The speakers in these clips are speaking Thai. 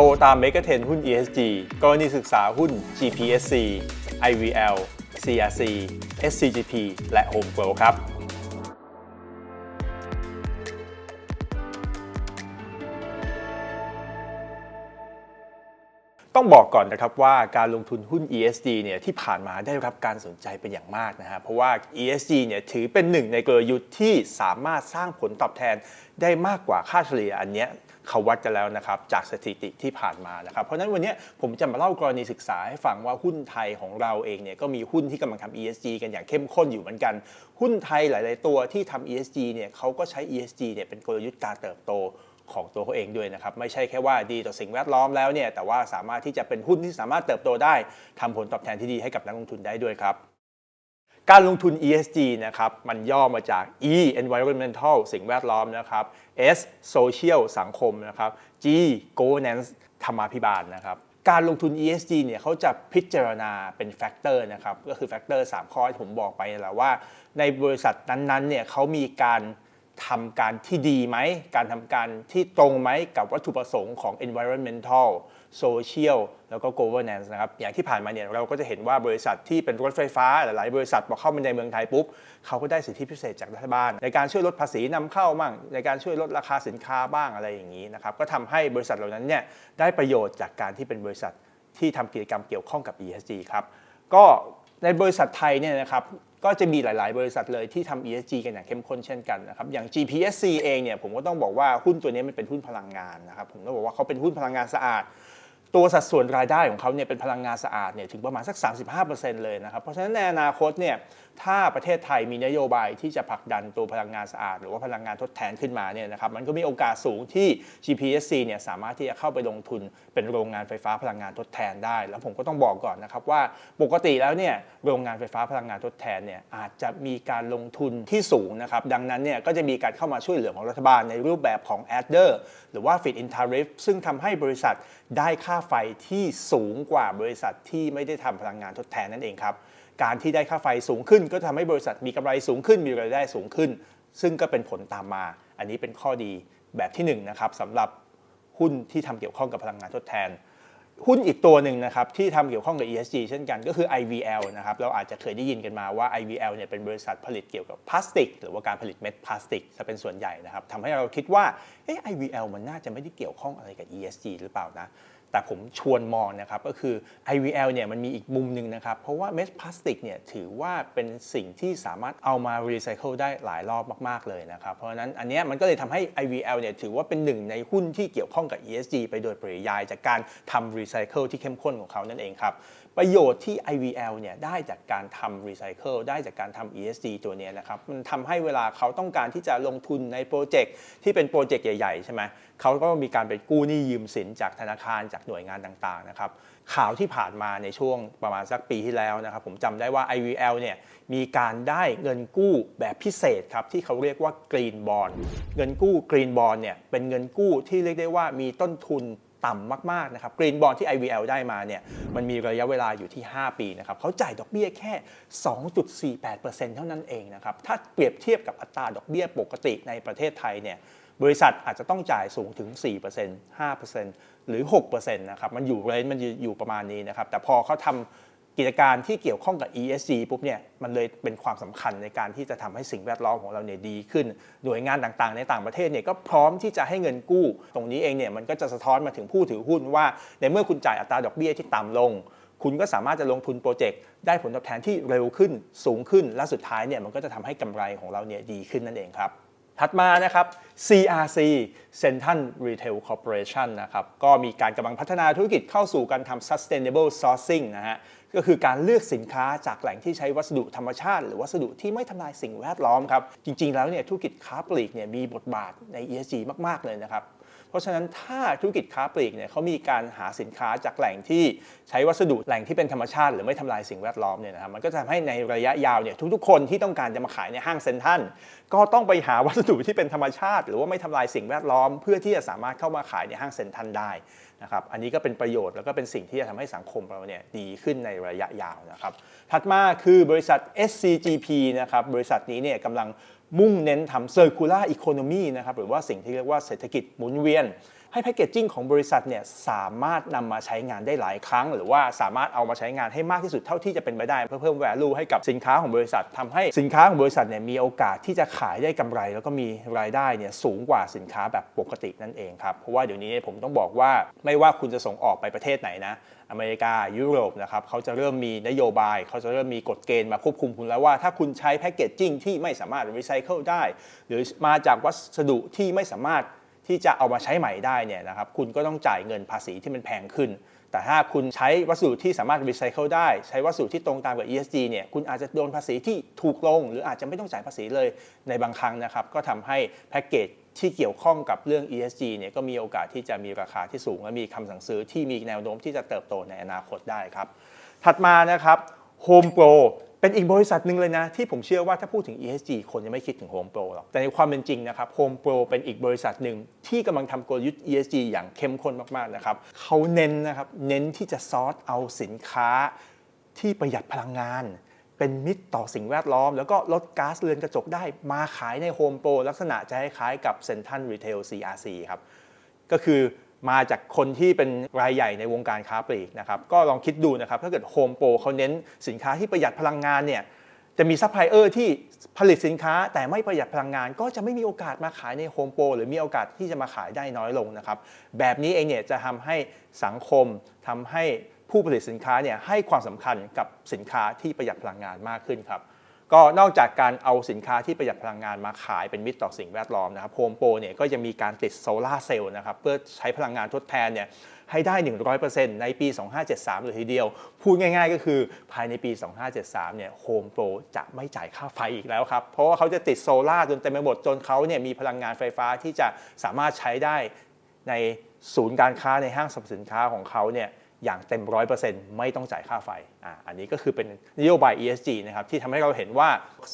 โตตามเมกะเทนหุ้น ESG กรณีศึกษาหุ้น GPSC IVL CRC SCGP และ Home Grow ครับต้องบอกก่อนนะครับว่าการลงทุนหุ้น ESG เนี่ยที่ผ่านมาได้รับการสนใจเป็นอย่างมากนะฮะเพราะว่า ESG เนี่ยถือเป็นหนึ่งในกลยุทธ์ที่สามารถสร้างผลตอบแทนได้มากกว่าค่าเฉลี่ยอันเนี้ย เขาวัดกันแล้วนะครับจากสถิติที่ผ่านมานะครับ เพราะนั้นวันนี้ผมจะมาเล่ากรณีศึกษาให้ฟังว่าหุ้นไทยของเราเองเนี่ยก็มีหุ้นที่กำลังทำ ESG กันอย่างเข้มข้นอยู่เหมือนกัน หุ้นไทยหลาย ๆ ตัวที่ทำ ESG เนี่ยเขาก็ใช้ ESG เนี่ยเป็นกลยุทธ์การเติบโตของตัวเขาเองด้วยนะครับ ไม่ใช่แค่ว่าดีต่อสิ่งแวดล้อมแล้วเนี่ยแต่ว่าสามารถที่จะเป็นหุ้นที่สามารถเติบโตได้ทำผลตอบแทนที่ดีให้กับนักลงทุนได้ด้วยครับ การลงทุน ESG นะครับมันย่อมาจาก E environmental สิ่งแวดล้อมนะครับ S social สังคมนะครับ G governance ธรรมาภิบาลนะครับการลงทุน ESG เนี่ยเขาจะพิจารณาเป็นแฟกเตอร์นะครับก็คือแฟกเตอร์3ข้อที่ผมบอกไปนั่นแหละว่า ในบริษัทนั้นๆเนี่ยเขามีการทำการที่ดีไหม การทำการที่ตรงไหมกับวัตถุประสงค์ของ environmental social แล้วก็ governance นะครับอย่างที่ผ่านมาเนี่ยเราก็จะเห็นว่าบริษัทที่เป็นรถไฟฟ้าหลายบริษัทพอเข้ามาในเมืองไทยปุ๊บเขาก็ได้สิทธิพิเศษจากรัฐบาล ในการช่วยลดภาษีนำเข้าบ้างในการช่วยลดราคาสินค้าบ้างอะไรอย่างนี้นะครับก็ทำให้บริษัทเหล่านั้นเนี่ยได้ประโยชน์จากการที่เป็นบริษัทที่ทำกิจกรรมเกี่ยวข้องกับ ESG ครับก็ในบริษัทไทยเนี่ยนะครับก็จะมีหลาย ๆ บริษัทเลยที่ทำ ESG กันอย่างเข้มข้นเช่นกันนะครับอย่าง GPSC เองเนี่ยผมก็ต้องบอกว่าหุ้นตัวนี้มันเป็นหุ้นพลังงานนะครับผมต้องบอกว่าเขาเป็นหุ้นพลังงานสะอาด ตัวสัดส่วนรายได้ของเขาเนี่ยเป็นพลังงานสะอาดเนี่ยถึงประมาณสัก 35%เลยนะครับ เพราะฉะนั้นในอนาคตเนี่ย ถ้าประเทศไทยมีนโยบายที่จะผลักดันตัวพลังงานสะอาด หรือว่าพลังงานทดแทนขึ้นมาเนี่ยนะครับมันก็มีโอกาสสูงที่ GPSC เนี่ยสามารถที่จะเข้าไปลงทุนเป็นโรงงานไฟฟ้าพลังงานทดแทนได้ แล้วผมก็ต้องบอกก่อนนะครับว่าปกติแล้วเนี่ยโรงงานไฟฟ้าพลังงานทดแทนเนี่ยอาจจะมีการลงทุนที่สูงนะครับดังนั้นเนี่ยก็จะมีการเข้ามาช่วยเหลือของรัฐบาลในรูปแบบของ adder หรือว่า fit in tariff ซึ่งทำให้บริษัทได้ค่าไฟที่สูงกว่าบริษัทที่ไม่ได้ทำพลังงานทดแทนนั่นเองครับ การที่ได้ค่าไฟสูงขึ้น ก็ทำให้บริษัทมีกำไรสูงขึ้นมีรายได้สูงขึ้น ซึ่งก็เป็นผลตามมา อันนี้เป็นข้อดีแบบที่1นงนะครับสำหรับหุ้นที่ทำเกี่ยวข้องกับพลังงานทดแทน หุ้นอีกตัวหนึ่งนะครับที่ทำเกี่ยวข้องกับ ESG เช่นกันก็คือ IVL นะครับเราอาจจะเคยได้ยินกันมาว่า IVL เนี่ยเป็นบริษัทผลิตเกี่ยวกับพลาสติก หรือว่าการผลิตเม็ดพลาสติกจะเป็นส่วนใหญ่นะครับทำให้เราคิดว่าเอ๊ะ IVL มันน่าจะไม่ได้เกี่ยวข้องอะไรกับ ESG หรือเปล่านะ แต่ผมชวนมองนะครับก็คือ IVL เนี่ยมันมีอีกมุมหนึ่งนะครับ เพราะว่าเม็ดพลาสติกเนี่ยถือว่าเป็นสิ่งที่สามารถเอามารีไซเคิลได้หลายรอบมาก ๆ เลยนะครับ เพราะฉะนั้นอันนี้มันก็เลยทำให้ IVL เนี่ยถือว่าเป็นหนึ่งในหุ้นที่เกี่ยวข้องกับ ESG ไปโดยปริยายจากการทำรีไซเคิลที่เข้มข้นของเขานั่นเองครับ ประโยชน์ที่ IVL เนี่ยได้จากการทำรีไซเคิลได้จากการทำ ESG ตัวเนี้ยนะครับมันทำให้เวลาเขาต้องการที่จะลงทุนในโปรเจกต์ที่เป็นโปรเจกต์ใหญ่ๆใช่ไหม เขาก็มีการไปกู้หนี้ยืมสินจากธนาคารจากหน่วยงานต่างๆนะครับข่าวที่ผ่านมาในช่วงประมาณสักปีที่แล้วนะครับผมจำได้ว่า IVL เนี่ยมีการได้เงินกู้แบบพิเศษครับที่เขาเรียกว่า Green Bond เงินกู้ Green Bond เนี่ยเป็นเงินกู้ที่เรียกได้ว่ามีต้นทุนต่ำมากๆนะครับกรีนบอลที่ IVL ได้มาเนี่ยมันมีระยะเวลาอยู่ที่ 5 ปีนะครับเขาจ่ายดอกเบี้ยแค่ 2.48%เท่านั้นเองนะครับถ้าเปรียบเทียบกับอัตราดอกเบี้ยปกติในประเทศไทยเนี่ย บริษัทอาจจะต้องจ่ายสูงถึง 4% 5%หรือ 6%นะครับ มันอยู่เรนมันอยู่ประมาณนี้นะครับ แต่พอเขาทำกิจการที่เกี่ยวข้องกับ ESG ปุ๊บเนี่ย มันเลยเป็นความสำคัญในการที่จะทำให้สิ่งแวดล้อมของเราเนี่ยดีขึ้น หน่วยงานต่างๆ ในต่างประเทศเนี่ยก็พร้อมที่จะให้เงินกู้ ตรงนี้เองเนี่ยมันก็จะสะท้อนมาถึงผู้ถือหุ้นว่า ในเมื่อคุณจ่ายอัตราดอกเบี้ยที่ต่ำลงคุณก็สามารถจะลงทุนโปรเจกต์ได้ผลตอบแทนที่เร็วขึ้นสูงขึ้นและสุดท้ายเนี่ยมันก็จะทำให้กำไรของเราเนี่ยดีขึ้นนั่นเองครับ ถัดมานะครับ CRC Central Retail Corporation นะครับก็มีการกำลังพัฒนาธุรกิจเข้าสู่การทำ sustainable sourcing นะฮะก็คือการเลือกสินค้าจากแหล่งที่ใช้วัสดุธรรมชาติ หรือวัสดุที่ไม่ทำลายสิ่งแวดล้อมครับ จริงๆแล้วเนี่ยธุรกิจค้าปลีกเนี่ยมีบทบาทใน ESG มาก ๆ เลยนะครับ เพราะฉะนั้นถ้าธุรกิจค้าปลีกเนี่ยเขามีการหาสินค้าจากแหล่งที่ใช้วัสดุแหล่งที่เป็นธรรมชาติ หรือไม่ทำลายสิ่งแวดล้อมเนี่ยนะครับมันก็จะทำให้ในระยะยาวเนี่ยทุกๆ คนที่ต้องการจะมาขายในห้างเซ็นทรัลก็ต้องไปหาวัสดุที่เป็นธรรมชาติ หรือว่าไม่ทำลายสิ่งแวดล้อม เพื่อที่จะสามารถเข้ามาขายในห้างเซ็นทรัลได้ นะครับอันนี้ก็เป็นประโยชน์แล้วก็เป็นสิ่งที่จะทำให้สังคมเราเนี่ยดีขึ้นในระยะยาวนะครับถัดมาคือบริษัท SCGP นะครับบริษัทนี้เนี่ยกำลังมุ่งเน้นทำ circular economy นะครับหรือว่าสิ่งที่เรียกว่าเศรษฐกิจหมุนเวียน ให้แพคเกจจิ้งของบริษัทเนี่ยสามารถนำมาใช้งานได้หลายครั้ง หรือว่าสามารถเอามาใช้งานให้มากที่สุดเท่าที่จะเป็นไปได้ เพื่อเพิ่ม value ให้กับสินค้าของบริษัททำให้สินค้าของบริษัทเนี่ยมีโอกาสที่จะขายได้กำไร แล้วก็มีรายได้เนี่ยสูงกว่าสินค้าแบบปกตินั่นเองครับเพราะว่าเดี๋ยวนี้ผมต้องบอกว่าไม่ว่าคุณจะส่งออกไปประเทศไหนนะอเมริกายุโรปนะครับเขาจะเริ่มมีนโยบาย เขาจะเริ่มมีกฎเกณฑ์มาควบคุมคุณแล้วว่าถ้าคุณใช้แพคเกจจิ้งที่ไม่สามารถรีไซเคิลได้ หรือมาจากวัสดุที่ไม่สามารถ ที่จะเอามาใช้ใหม่ได้เนี่ยนะครับคุณก็ต้องจ่ายเงินภาษีที่มันแพงขึ้น แต่ถ้าคุณใช้วัสดุที่สามารถรีไซเคิลได้ ใช้วัสดุที่ตรงตามกับ ESG เนี่ยคุณอาจจะโดนภาษีที่ถูกลง หรืออาจจะไม่ต้องจ่ายภาษีเลยในบางครั้งนะครับก็ทำให้แพ็กเกจที่เกี่ยวข้องกับเรื่อง ESG เนี่ยก็มีโอกาสที่จะมีราคาที่สูง และมีคำสั่งซื้อที่มีแนวโน้มที่จะเติบโตในอนาคตได้ครับ ถัดมานะครับ Home Pro เป็นอีกบริษัทหนึ่งเลยนะ ที่ผมเชื่อว่าถ้าพูดถึง ESG คนจะไม่คิดถึง Home Pro หรอก แต่ในความเป็นจริงนะครับ Home Pro เป็นอีกบริษัทหนึ่งที่กำลังทำกลยุทธ์ ESG อย่างเข้มข้นมาก ๆ นะครับเขาเน้นนะครับเน้นที่จะซอร์สเอาสินค้าที่ประหยัดพลังงาน เป็นมิตรต่อสิ่งแวดล้อม แล้วก็ลดก๊าซเรือนกระจกได้มาขายใน Home Pro ลักษณะจะคล้ายๆกับ Central Retail CRC ครับก็คือ มาจากคนที่เป็นรายใหญ่ในวงการค้าปลีกนะครับก็ลองคิดดูนะครับถ้าเกิดโฮมโปรเขาเน้นสินค้าที่ประหยัดพลังงานเนี่ยจะมีซัพพลายเออร์ที่ผลิตสินค้าแต่ไม่ประหยัดพลังงาน ก็จะไม่มีโอกาสมาขายในโฮมโปรหรือมีโอกาสที่จะมาขายได้น้อยลงนะครับแบบนี้เองเนี่ยจะทำให้สังคมทำให้ผู้ผลิตสินค้าเนี่ยให้ความสำคัญกับสินค้าที่ประหยัดพลังงานมากขึ้นครับ ก็นอกจากการเอาสินค้าที่ประหยัดพลังงานมาขายเป็นมิตรต่อสิ่งแวดล้อมนะครับโฮมโปรเนี่ยก็จะมีการติดโซลาร์เซลล์นะครับเพื่อใช้พลังงานทดแทนเนี่ยให้ได้ 100%ในปี 2573 เลยทีเดียว พูดง่ายๆ ก็คือภายในปี 2573 เนี่ยโฮมโปรจะไม่จ่ายค่าไฟอีกแล้วครับ เพราะว่าเขาจะติดโซลาร์จนเต็มไปหมดจนเขาเนี่ยมีพลังงานไฟฟ้าที่จะสามารถใช้ได้ในศูนย์การค้าในห้างสรรพสินค้าของเขาเนี่ย อย่างเต็มร้อยเปอร์เซ็นต์ไม่ต้องจ่ายค่าไฟอ่าอันนี้ก็คือเป็นนโยบาย ESG นะครับที่ทำให้เราเห็นว่า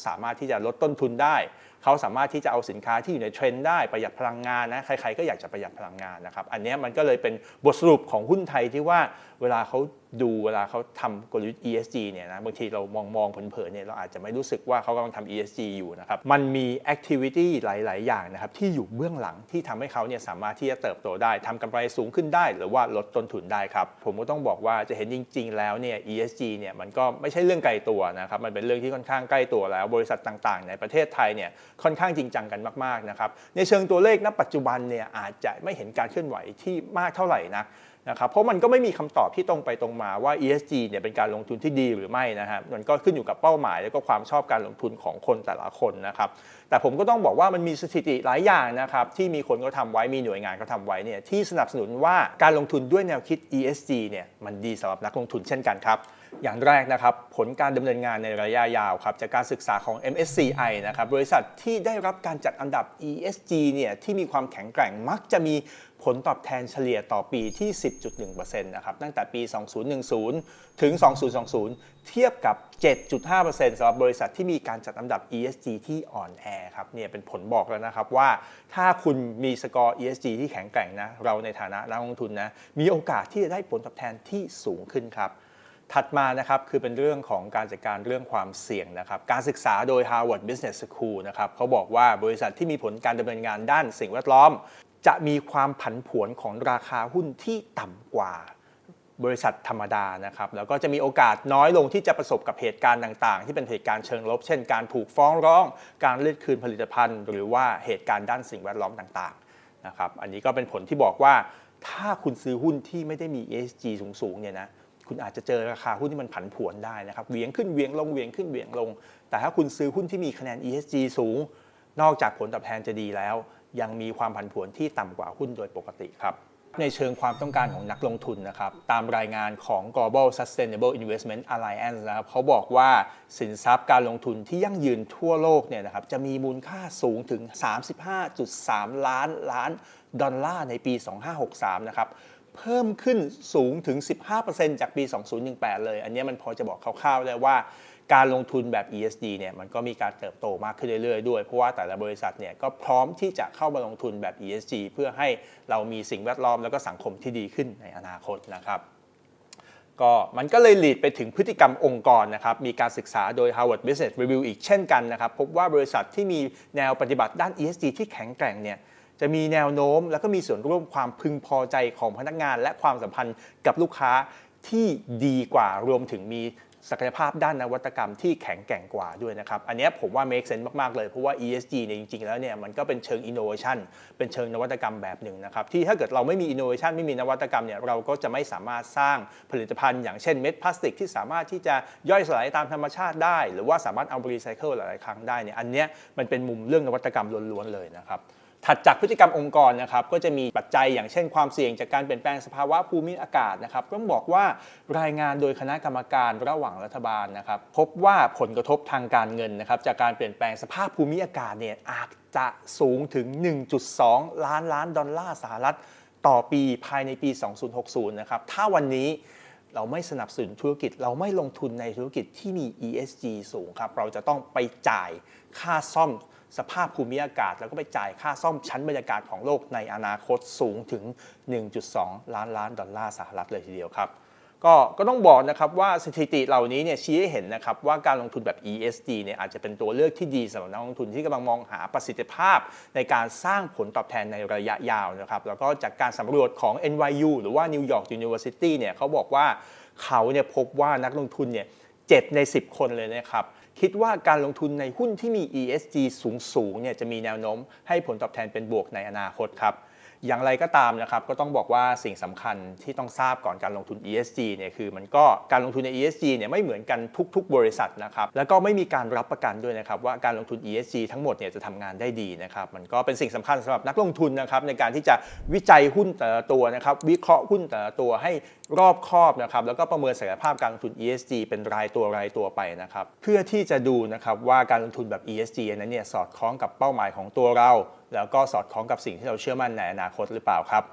สามารถที่จะลดต้นทุนได้ เขาสามารถที่จะเอาสินค้าที่อยู่ในเทรนด์ได้ประหยัดพลังงานนะใครๆก็อยากจะประหยัดพลังงานนะครับอันนี้มันก็เลยเป็นบทสรุปของหุ้นไทยที่ว่าเวลาเขา ดูเวลาเขาทำกลยุทธ์ ESG เนี่ยนะบางทีเรามองมองเผินๆเนี่ยเราอาจจะไม่รู้สึกว่าเขากำลังทำ ESG อยู่นะครับมันมี activity หลาย ๆ อย่างนะครับที่อยู่เบื้องหลังที่ทำให้เขาเนี่ยสามารถที่จะเติบโตได้ทำกำไรสูงขึ้นได้ หรือว่าลดต้นทุนได้ครับผมก็ต้องบอกว่าจะเห็นจริง ๆ แล้วเนี่ย ESG เนี่ยมันก็ไม่ใช่เรื่องไกลตัวนะครับมันเป็นเรื่องที่ค่อนข้างใกล้ตัวแล้ว บริษัทต่าง ๆ ในประเทศไทยเนี่ยค่อนข้างจริงจังกันมาก ๆ นะครับในเชิงตัวเลขณปัจจุบันเนี่ยอาจจะไม่เห็นการเคลื่อนไหวที่มากเท่าไหร่นัก นะครับเพราะมันก็ไม่มีคำตอบที่ตรงไปตรงมาว่า ESG เนี่ยเป็นการลงทุนที่ดีหรือไม่นะครับมันก็ขึ้นอยู่กับเป้าหมาย แล้วก็ความชอบการลงทุนของคนแต่ละคนนะครับแต่ผมก็ต้องบอกว่ามันมีสถิติหลายอย่างนะครับที่มีคนก็ทำไว้มีหน่วยงานก็ทำไว้เนี่ยที่สนับสนุนว่าการลงทุนด้วยแนวคิด ESG เนี่ยมันดีสำหรับนักลงทุนเช่นกันครับ อย่างแรกนะครับผลการดำเนินงานในระยะยาวครับจากการศึกษาของ MSCI นะครับบริษัทที่ได้รับการจัดอันดับ ESG เนี่ยที่มีความแข็งแกร่งมักจะมีผลตอบแทนเฉลี่ยต่อปีที่ 10.1%นะครับตั้งแต่ปี 2010 ถึง 2020 เทียบกับ 7.5%สำหรับบริษัทที่มีการจัดอันดับ ESG ที่อ่อนแอครับเนี่ยเป็นผลบอกแล้วนะครับว่าถ้าคุณมีสกอร์ ESG ที่แข็งแกร่งนะเราในฐานะนักลงทุนนะมีโอกาสที่จะได้ผลตอบแทนที่สูงขึ้นครับ ถัดมานะครับคือเป็นเรื่องของการจัดการเรื่องความเสี่ยงนะครับการศึกษาโดย Harvard Business School นะครับเขาบอกว่าบริษัทที่มีผลการดำเนินงานด้านสิ่งแวดล้อม จะมีความผันผวนของราคาหุ้นที่ต่ำกว่าบริษัทธรรมดานะครับแล้วก็จะมีโอกาสน้อยลงที่จะประสบกับเหตุการณ์ต่าง ๆ ที่เป็นเหตุการณ์เชิงลบ เช่น การถูกฟ้องร้อง การเลือกคืนผลิตภัณฑ์ หรือว่าเหตุการณ์ด้านสิ่งแวดล้อมต่างๆนะครับอันนี้ก็เป็นผลที่บอกว่าถ้าคุณซื้อหุ้นที่ไม่ได้มี ESG สูงๆเนี่ยนะ คุณอาจจะเจอราคาหุ้นที่มันผันผวนได้นะครับเวียงขึ้นเวียงลงเวียงขึ้นเวียงลง แต่ถ้าคุณซื้อหุ้นที่มีคะแนน ESG สูง นอกจากผลตอบแทนจะดีแล้ว ยังมีความผันผวนที่ต่ำกว่าหุ้นโดยปกติครับในเชิงความต้องการของนักลงทุนนะครับ ตามรายงานของ Global Sustainable Investment Alliance นะครับเขาบอกว่าสินทรัพย์การลงทุนที่ยั่งยืนทั่วโลกเนี่ยนะครับจะมีมูลค่าสูงถึง 35.3 ล้านล้านดอลลาร์ในปี 2563 นะครับ เพิ่มขึ้นสูงถึง 15%จากปี 2018 เลย อันนี้มันพอจะบอกคร่าวๆได้ว่าการลงทุนแบบ ESG เนี่ยมันก็มีการเติบโตมากขึ้นเรื่อยๆด้วย เพราะว่าแต่ละบริษัทเนี่ยก็พร้อมที่จะเข้ามาลงทุนแบบ ESG เพื่อให้เรามีสิ่งแวดล้อมแล้วก็สังคมที่ดีขึ้นในอนาคตนะครับก็มันก็เลยหลีดไปถึงพฤติกรรมองค์กรนะครับ มีการศึกษาโดย Harvard Business Review อีกเช่นกันนะครับ พบว่าบริษัทที่มีแนวปฏิบัติด้าน ESG ที่แข็งแกร่งเนี่ย จะมีแนวโน้ม แล้วก็มีส่วนร่วมความพึงพอใจของพนักงาน และความสัมพันธ์กับลูกค้าที่ดีกว่ารวมถึงมีศักยภาพด้านนวัตกรรมที่แข็งแกร่งกว่าด้วยนะครับ อันนี้ผมว่า make sense มาก ๆ เลย เพราะว่า ESG เนี่ยจริง ๆ แล้วเนี่ยมันก็เป็นเชิง innovation เป็นเชิงนวัตกรรมแบบหนึ่งนะครับ ที่ถ้าเกิดเราไม่มี innovation ไม่มีนวัตกรรมเนี่ยเราก็จะไม่สามารถสร้างผลิตภัณฑ์ อย่างเช่นเม็ดพลาสติกที่สามารถที่จะย่อยสลายตามธรรมชาติได้ หรือว่าสามารถเอาไปรีไซเคิลหลายๆครั้งได้เนี่ยอันนี้มันเป็นมุมเรื่องนวัตกรรมล้วนๆเลยนะครับ ถัดจากพฤติกรรมองค์กรนะครับก็จะมีปัจจัยอย่างเช่นความเสี่ยงจากการเปลี่ยนแปลงสภาวะภูมิอากาศนะครับต้องบอกว่ารายงานโดยคณะกรรมการระหว่างรัฐบาลนะครับ พบว่าผลกระทบทางการเงินนะครับจากการเปลี่ยนแปลงสภาพภูมิอากาศเนี่ยอาจจะสูงถึง 1.2 ล้านล้านดอลลาร์สหรัฐ ต่อปีภายในปี 2060 นะครับถ้าวันนี้เราไม่สนับสนุนธุรกิจ เราไม่ลงทุนในธุรกิจที่มี ESG สูงครับเราจะต้องไปจ่ายค่าซ่อม สภาพภูมิอากาศ แล้วก็ไปจ่ายค่าซ่อมชั้นบรรยากาศของโลกในอนาคตสูงถึง 1.2 ล้านล้านดอลลาร์สหรัฐเลยทีเดียวครับก็ก็ต้องบอกนะครับว่าสถิติเหล่านี้เนี่ยชี้ให้เห็นนะครับว่าการลงทุนแบบ ESG เนี่ยอาจจะเป็นตัวเลือกที่ดีสำหรับนักลงทุนที่กำลังมองหาประสิทธิภาพ ในการสร้างผลตอบแทนในระยะยาวนะครับแล้วก็จากการสำรวจของ NYU หรือว่า New York University เนี่ยเขาบอกว่าเขาเนี่ยพบว่านักลงทุนเนี่ย7ใน 10 คนเลยนะครับ คิดว่าการลงทุนในหุ้นที่มี ESG สูงๆเนี่ยจะมีแนวโน้มให้ผลตอบแทนเป็นบวกในอนาคตครับอย่างไรก็ตามนะครับก็ต้องบอกว่าสิ่งสำคัญที่ต้องทราบก่อนการลงทุน ESG เนี่ยคือมันก็การลงทุนใน ESG เนี่ยไม่เหมือนกันทุก ๆ บริษัทนะครับแล้วก็ไม่มีการรับประกันด้วยนะครับว่าการลงทุน ESG ทั้งหมดเนี่ยจะทำงานได้ดีนะครับมันก็เป็นสิ่งสำคัญสำหรับนักลงทุนนะครับในการที่จะวิจัยหุ้นแต่ละตัวนะครับวิเคราะห์หุ้นแต่ละตัวให้รอบคอบนะครับแล้วก็ประเมินศักยภาพการลงทุน ESG เป็นรายตัวรายตัวไปนะครับเพื่อที่จะดูนะครับว่าการลงทุนแบบ ESG นั้นเนี่ยสอดคล้องกับเป้าหมายของตัวเรา แล้วก็สอดคล้องกับสิ่งที่เราเชื่อมั่นในอนาคตหรือเปล่าครับ